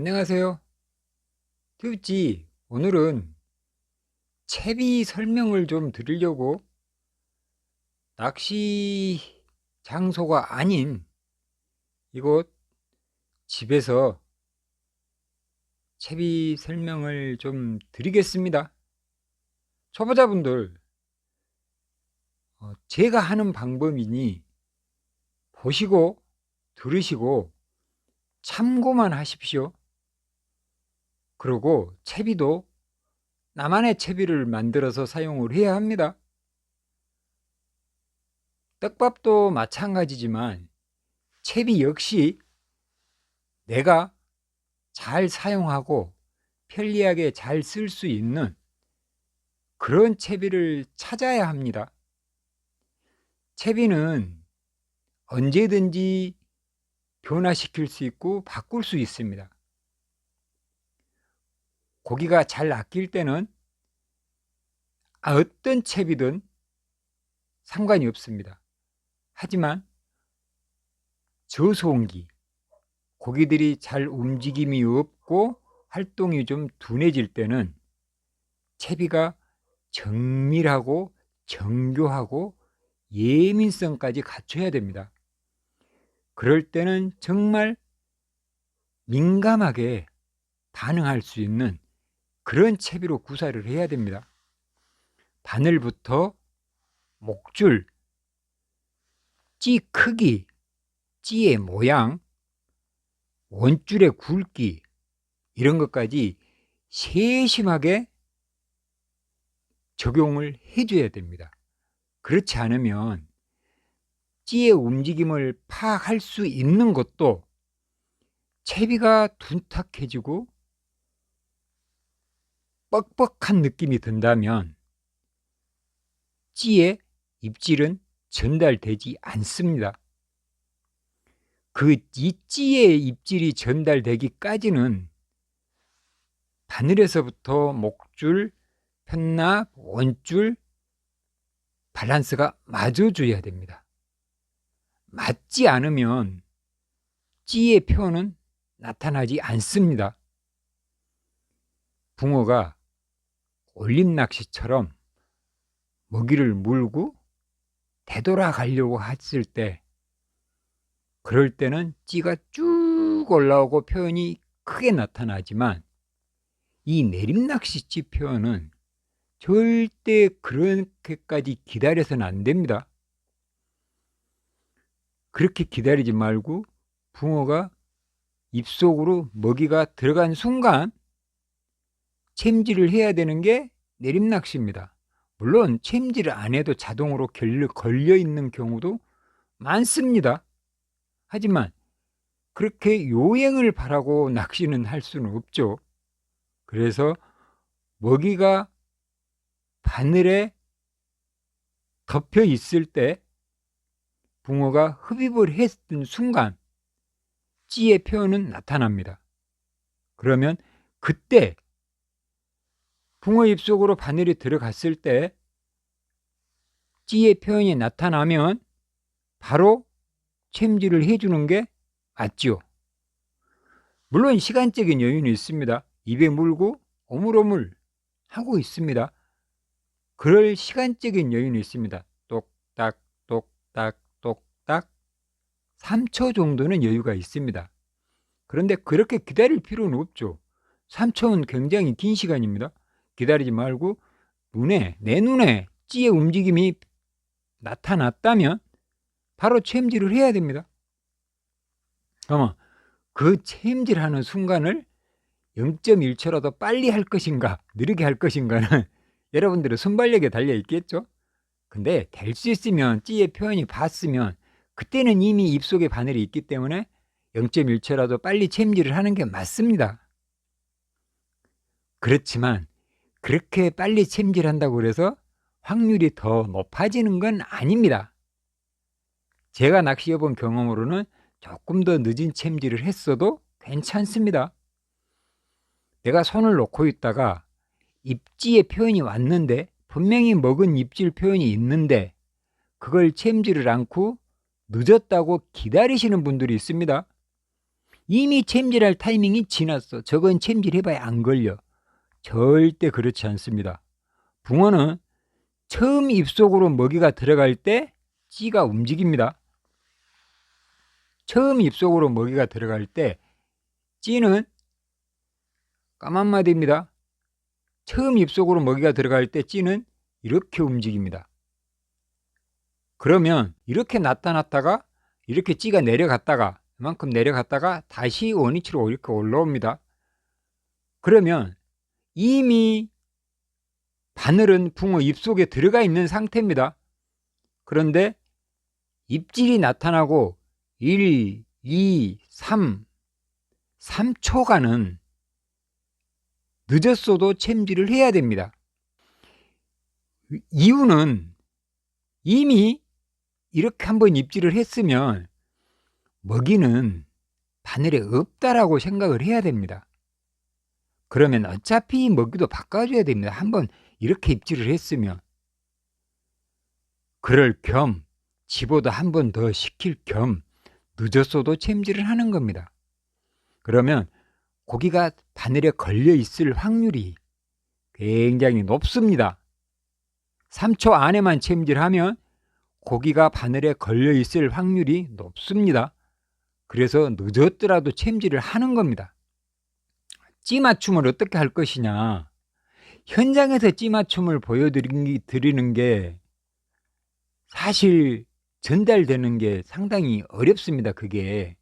안녕하세요. 튜브지 오늘은 채비 설명을 좀 드리려고 낚시 장소가 아닌 이곳 집에서 채비 설명을 좀 드리겠습니다. 초보자분들 어, 제가 하는 방법이니 보시고 들으시고 참고만 하십시오. 그리고 채비도 나만의 채비를 만들어서 사용을 해야 합니다. 떡밥도 마찬가지지만 채비 역시 내가 잘 사용하고 편리하게 잘 쓸 수 있는 그런 채비를 찾아야 합니다. 채비는 언제든지 변화시킬 수 있고 바꿀 수 있습니다. 고기가 잘 낚일 때는 아, 어떤 채비든 상관이 없습니다. 하지만 저소음기, 고기들이 잘 움직임이 없고 활동이 좀 둔해질 때는 채비가 정밀하고 정교하고 예민성까지 갖춰야 됩니다. 그럴 때는 정말 민감하게 반응할 수 있는 그런 채비로 구사를 해야 됩니다. 바늘부터 목줄, 찌 크기, 찌의 모양, 원줄의 굵기 이런 것까지 세심하게 적용을 해줘야 됩니다. 그렇지 않으면 찌의 움직임을 파악할 수 있는 것도 채비가 둔탁해지고 뻑뻑한 느낌이 든다면 찌의 입질은 전달되지 않습니다. 그 이 찌의 입질이 전달되기까지는 바늘에서부터 목줄, 편납, 원줄, 밸런스가 맞아줘야 됩니다. 맞지 않으면 찌의 표현은 나타나지 않습니다. 붕어가 올림 낚시처럼 먹이를 물고 되돌아가려고 했을 때 그럴 때는 찌가 쭉 올라오고 표현이 크게 나타나지만 이 내림낚시찌 표현은 절대 그렇게까지 기다려서는 안 됩니다. 그렇게 기다리지 말고 붕어가 입속으로 먹이가 들어간 순간 챔질을 해야 되는 게 내림낚시입니다. 물론 챔질을 안 해도 자동으로 걸려 있는 경우도 많습니다. 하지만 그렇게 요행을 바라고 낚시는 할 수는 없죠. 그래서 먹이가 바늘에 덮여 있을 때 붕어가 흡입을 했던 순간 찌의 표현은 나타납니다. 그러면 그때 붕어 입속으로 바늘이 들어갔을 때 찌의 표현이 나타나면 바로 챔질을 해주는 게 맞죠. 물론 시간적인 여유는 있습니다. 입에 물고 오물오물 하고 있습니다. 그럴 시간적인 여유는 있습니다. 똑딱 똑딱 똑딱 3초 정도는 여유가 있습니다. 그런데 그렇게 기다릴 필요는 없죠. 3초는 굉장히 긴 시간입니다. 기다리지 말고 눈에 내 눈에 찌의 움직임이 나타났다면 바로 체험질을 해야 됩니다. 그러면 그 체험질하는 순간을 0.1초라도 빨리 할 것인가 느리게 할 것인가는 여러분들의 순발력에 달려 있겠죠. 근데 될 수 있으면 찌의 표현이 봤으면 그때는 이미 입속에 바늘이 있기 때문에 0.1초라도 빨리 체험질을 하는 게 맞습니다. 그렇지만 그렇게 빨리 챔질한다고 그래서 확률이 더 높아지는 건 아닙니다. 제가 낚시해 본 경험으로는 조금 더 늦은 챔질을 했어도 괜찮습니다. 내가 손을 놓고 있다가 입지의 표현이 왔는데 분명히 먹은 입질 표현이 있는데 그걸 챔질을 않고 늦었다고 기다리시는 분들이 있습니다. 이미 챔질할 타이밍이 지났어. 저건 챔질해봐야 안 걸려. 절대 그렇지 않습니다. 붕어는 처음 입속으로 먹이가 들어갈 때 찌가 움직입니다. 처음 입속으로 먹이가 들어갈 때 찌는 까만 마디입니다. 처음 입속으로 먹이가 들어갈 때 찌는 이렇게 움직입니다. 그러면 이렇게 나타났다가 이렇게 찌가 내려갔다가 이만큼 내려갔다가 다시 원위치로 이렇게 올라옵니다. 그러면 이미 바늘은 붕어 입속에 들어가 있는 상태입니다. 그런데 입질이 나타나고 1, 2, 3, 3초간은 늦었어도 챔질을 해야 됩니다. 이유는 이미 이렇게 한번 입질을 했으면 먹이는 바늘에 없다라고 생각을 해야 됩니다. 그러면 어차피 먹이도 바꿔줘야 됩니다. 한번 이렇게 입질을 했으면 그럴 겸 집어도 한 번 더 시킬 겸 늦었어도 챔질을 하는 겁니다. 그러면 고기가 바늘에 걸려 있을 확률이 굉장히 높습니다. 3초 안에만 챔질하면 고기가 바늘에 걸려 있을 확률이 높습니다. 그래서 늦었더라도 챔질을 하는 겁니다. 찌 맞춤을 어떻게 할 것이냐. 현장에서 찌 맞춤을 보여드리는 게 사실 전달되는 게 상당히 어렵습니다. 그게.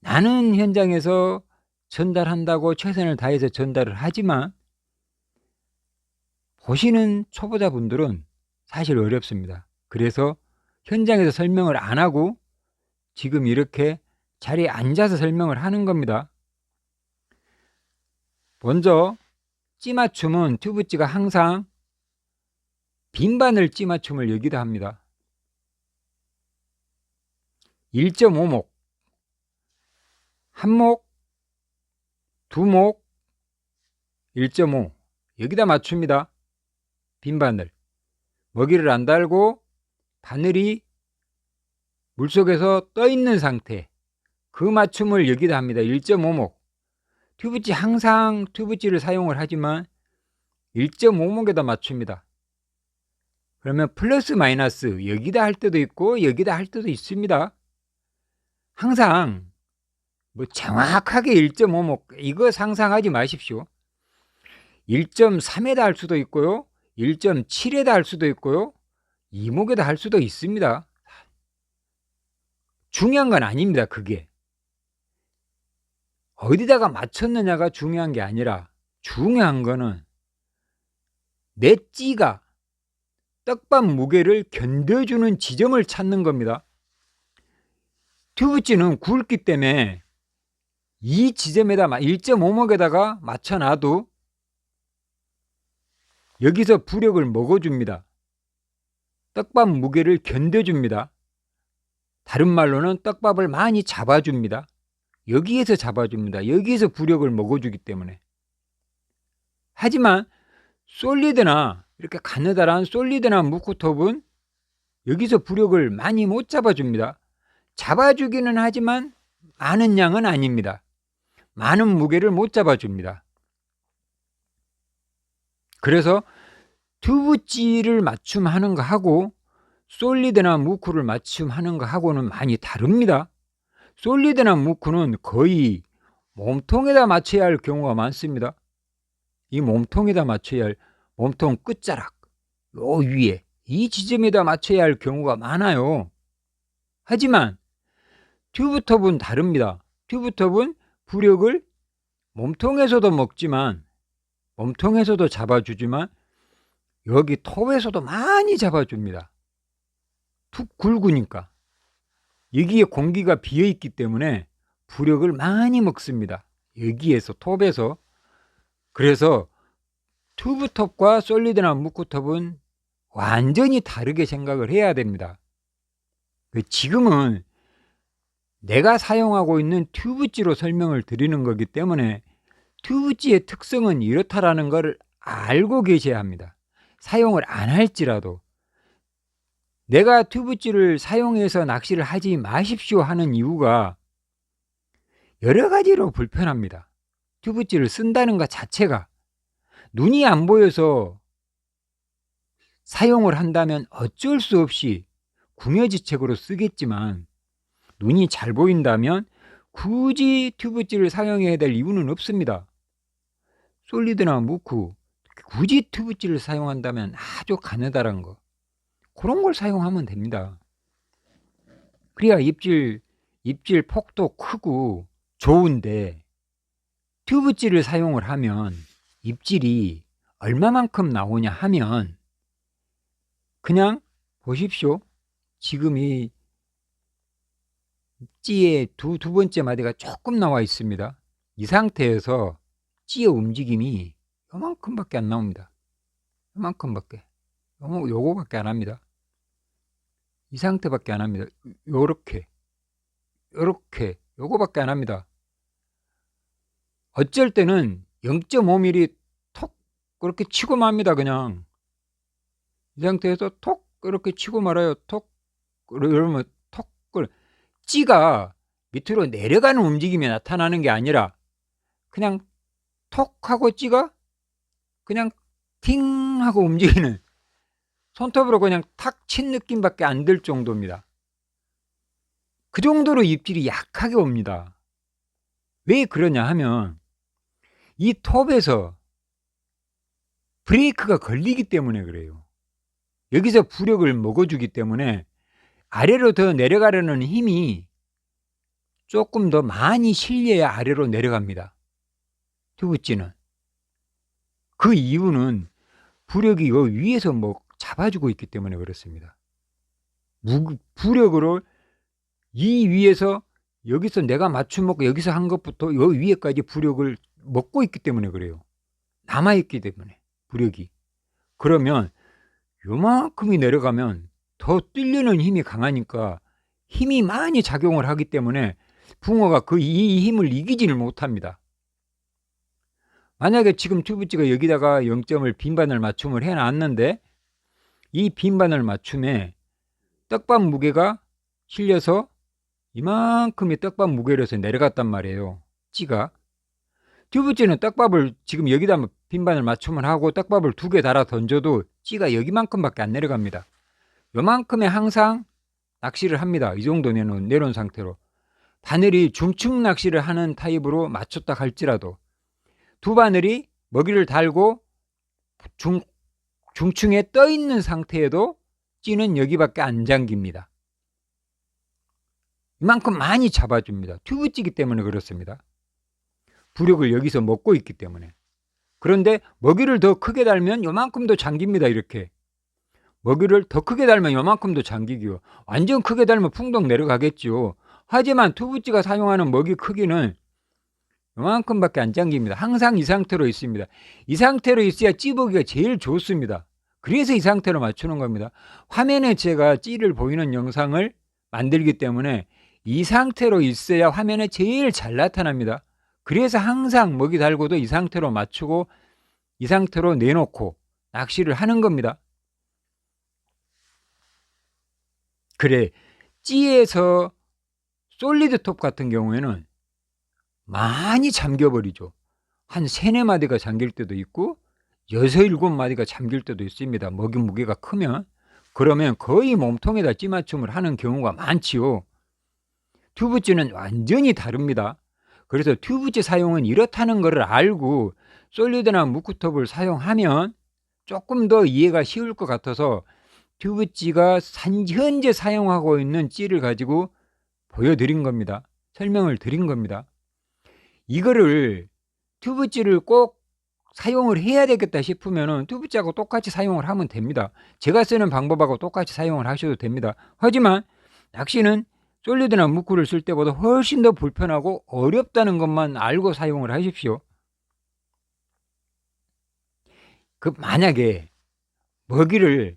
나는 현장에서 전달한다고 최선을 다해서 전달을 하지만 보시는 초보자분들은 사실 어렵습니다. 그래서 현장에서 설명을 안 하고 지금 이렇게 자리에 앉아서 설명을 하는 겁니다. 먼저 찌맞춤은 튜브찌가 항상 빈바늘 찌맞춤을 여기다 합니다. 1.5목 한목 두목 1.5 여기다 맞춥니다. 빈바늘 먹이를 안 달고 바늘이 물속에서 떠 있는 상태 그 맞춤을 여기다 합니다. 1.5목 튜브찌 항상 튜브찌를 사용을 하지만 1.5목에다 맞춥니다. 그러면 플러스 마이너스 여기다 할 때도 있고 여기다 할 때도 있습니다. 항상 뭐 정확하게 1.5목 이거 상상하지 마십시오. 1.3에다 할 수도 있고요. 1.7에다 할 수도 있고요. 2목에다 할 수도 있습니다. 중요한 건 아닙니다. 그게. 어디다가 맞췄느냐가 중요한 게 아니라 중요한 거는 내 찌가 떡밥 무게를 견뎌주는 지점을 찾는 겁니다. 튜브찌는 굵기 때문에 이 지점에다 1.5목에다가 맞춰놔도 여기서 부력을 먹어줍니다. 떡밥 무게를 견뎌줍니다. 다른 말로는 떡밥을 많이 잡아줍니다. 여기에서 잡아줍니다. 여기에서 부력을 먹어주기 때문에. 하지만 솔리드나 이렇게 가느다란 솔리드나 무크톱은 여기서 부력을 많이 못 잡아줍니다. 잡아주기는 하지만 많은 양은 아닙니다. 많은 무게를 못 잡아줍니다. 그래서 튜브찌를 맞춤하는 거 하고 솔리드나 무크를 맞춤하는 거 하고는 많이 다릅니다. 솔리드나 무크는 거의 몸통에다 맞춰야 할 경우가 많습니다. 이 몸통에다 맞춰야 할 몸통 끝자락, 요 위에 이 지점에다 맞춰야 할 경우가 많아요. 하지만 튜브톱은 다릅니다. 튜브톱은 부력을 몸통에서도 먹지만 몸통에서도 잡아주지만 여기 톱에서도 많이 잡아줍니다. 툭 굵으니까. 여기에 공기가 비어 있기 때문에 부력을 많이 먹습니다. 여기에서 톱에서. 그래서 튜브톱과 솔리드나 무크톱은 완전히 다르게 생각을 해야 됩니다. 지금은 내가 사용하고 있는 튜브찌로 설명을 드리는 거기 때문에 튜브찌의 특성은 이렇다라는 것을 알고 계셔야 합니다. 사용을 안 할지라도 내가 튜브찌를 사용해서 낚시를 하지 마십시오 하는 이유가 여러 가지로 불편합니다. 튜브찌를 쓴다는 것 자체가 눈이 안 보여서 사용을 한다면 어쩔 수 없이 궁여지책으로 쓰겠지만 눈이 잘 보인다면 굳이 튜브찌를 사용해야 될 이유는 없습니다. 솔리드나 무크 굳이 튜브찌를 사용한다면 아주 가느다란 거 그런 걸 사용하면 됩니다. 그래야 입질 입질 폭도 크고 좋은데 튜브찌를 사용을 하면 입질이 얼마만큼 나오냐 하면 그냥 보십시오. 지금 이 찌의 두, 두 번째 마디가 조금 나와 있습니다. 이 상태에서 찌의 움직임이 요만큼밖에 안 나옵니다. 요만큼밖에. 요, 요거밖에 안 합니다. 이 상태밖에 안 합니다. 요렇게. 요렇게. 요거밖에 안 합니다. 어쩔 때는 0.5mm 톡 그렇게 치고 맙니다. 그냥. 이 상태에서 톡 이렇게 치고 말아요. 톡 이러면 톡 찌가 밑으로 내려가는 움직임이 나타나는 게 아니라 그냥 톡 하고 찌가 그냥 팅 하고 움직이는 손톱으로 그냥 탁 친 느낌밖에 안 들 정도입니다. 그 정도로 입질이 약하게 옵니다. 왜 그러냐 하면 이 톱에서 브레이크가 걸리기 때문에 그래요. 여기서 부력을 먹어주기 때문에 아래로 더 내려가려는 힘이 조금 더 많이 실려야 아래로 내려갑니다. 튜브찌는. 그 이유는 부력이 요 위에서 뭐 잡아주고 있기 때문에 그렇습니다. 무, 부력으로 이 위에서 여기서 내가 맞춤 먹고 여기서 한 것부터 요 위에까지 부력을 먹고 있기 때문에 그래요. 남아있기 때문에 부력이. 그러면 요만큼이 내려가면 더 뛸려는 힘이 강하니까 힘이 많이 작용을 하기 때문에 붕어가 그 이 힘을 이기지를 못합니다. 만약에 지금 튜브찌가 여기다가 0점을 빈반을 맞춤을 해놨는데 이 빈반을 맞춤에 떡밥 무게가 실려서 이만큼의 떡밥 무게로서 내려갔단 말이에요. 찌가. 튜브찌는 떡밥을 지금 여기다 빈반을 맞춤을 하고 떡밥을 두 개 달아 던져도 찌가 여기만큼밖에 안 내려갑니다. 요만큼에 항상 낚시를 합니다. 이 정도 내놓은, 내놓은 상태로. 바늘이 중층 낚시를 하는 타입으로 맞췄다 할지라도 두 바늘이 먹이를 달고 중, 중층에 떠 있는 상태에도 찌는 여기밖에 안 잠깁니다. 이만큼 많이 잡아줍니다. 튜브 찌기 때문에 그렇습니다. 부력을 여기서 먹고 있기 때문에. 그런데 먹이를 더 크게 달면 요만큼 더 잠깁니다. 이렇게. 먹이를 더 크게 달면 요만큼 더 잠기기요. 완전 크게 달면 풍덩 내려가겠죠. 하지만 투부찌가 사용하는 먹이 크기는 요만큼밖에 안 잠깁니다. 항상 이 상태로 있습니다. 이 상태로 있어야 찌보기가 제일 좋습니다. 그래서 이 상태로 맞추는 겁니다. 화면에 제가 찌를 보이는 영상을 만들기 때문에 이 상태로 있어야 화면에 제일 잘 나타납니다. 그래서 항상 먹이 달고도 이 상태로 맞추고 이 상태로 내놓고 낚시를 하는 겁니다. 그래 찌에서 솔리드 톱 같은 경우에는 많이 잠겨버리죠. 한 세네 마디가 잠길 때도 있고 여섯 일곱 마디가 잠길 때도 있습니다. 먹이 무게가 크면 그러면 거의 몸통에다 찌맞춤을 하는 경우가 많지요. 튜브찌는 완전히 다릅니다. 그래서 튜브찌 사용은 이렇다는 것을 알고 솔리드나 무크톱을 사용하면 조금 더 이해가 쉬울 것 같아서 튜브찌가 현재 사용하고 있는 찌를 가지고 보여드린 겁니다. 설명을 드린 겁니다. 이거를 튜브찌를 꼭 사용을 해야 되겠다 싶으면 튜브찌하고 똑같이 사용을 하면 됩니다. 제가 쓰는 방법하고 똑같이 사용을 하셔도 됩니다. 하지만 낚시는 솔리드나 무크를 쓸 때보다 훨씬 더 불편하고 어렵다는 것만 알고 사용을 하십시오. 그 만약에 먹이를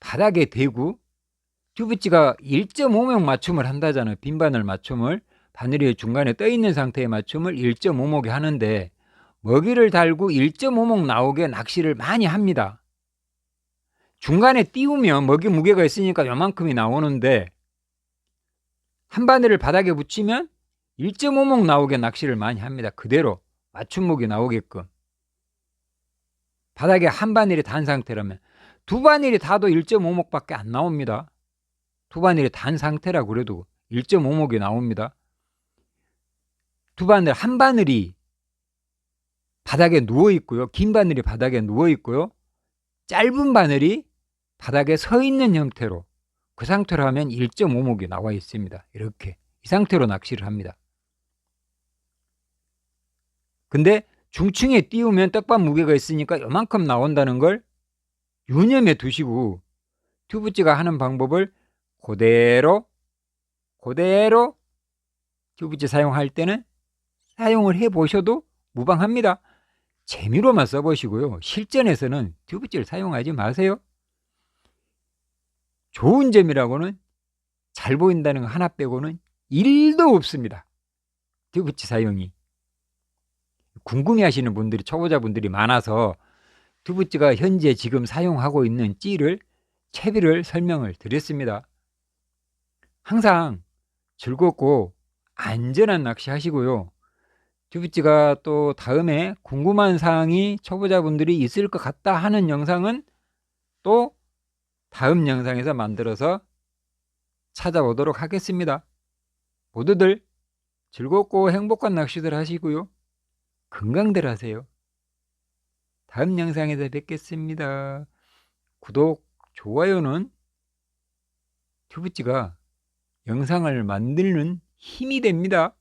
바닥에 대고 튜브찌가 1.5목 맞춤을 한다잖아요. 빈바늘 맞춤을 바늘이 중간에 떠 있는 상태의 맞춤을 1.5목에 하는데 먹이를 달고 1.5목 나오게 낚시를 많이 합니다. 중간에 띄우면 먹이 무게가 있으니까 요만큼이 나오는데 한 바늘을 바닥에 붙이면 1.5목 나오게 낚시를 많이 합니다. 그대로 맞춤목이 나오게끔. 바닥에 한 바늘이 단 상태라면 두 바늘이 닿아도 1.5목밖에 안 나옵니다. 두 바늘이 단 상태라 그래도 1.5목이 나옵니다. 두 바늘 한 바늘이 바닥에 누워 있고요. 긴 바늘이 바닥에 누워 있고요. 짧은 바늘이 바닥에 서 있는 형태로 그 상태로 하면 1.5목이 나와 있습니다. 이렇게 이 상태로 낚시를 합니다. 근데 중층에 띄우면 떡밥 무게가 있으니까 요만큼 나온다는 걸 유념해 두시고 튜브찌가 하는 방법을 그대로 그대로 튜브찌 사용할 때는 사용을 해 보셔도 무방합니다. 재미로만 써보시고요. 실전에서는 튜브찌를 사용하지 마세요. 좋은 점이라고는 잘 보인다는 거 하나 빼고는 일도 없습니다. 튜브치 사용이. 궁금해 하시는 분들이, 초보자분들이 많아서 튜브치가 현재 지금 사용하고 있는 찌를, 채비를 설명을 드렸습니다. 항상 즐겁고 안전한 낚시 하시고요. 튜브치가 또 다음에 궁금한 사항이 초보자분들이 있을 것 같다 하는 영상은 또 다음 영상에서 만들어서 찾아오도록 하겠습니다. 모두들 즐겁고 행복한 낚시들 하시고요. 건강들 하세요. 다음 영상에서 뵙겠습니다. 구독, 좋아요는 튜브찌가 영상을 만드는 힘이 됩니다.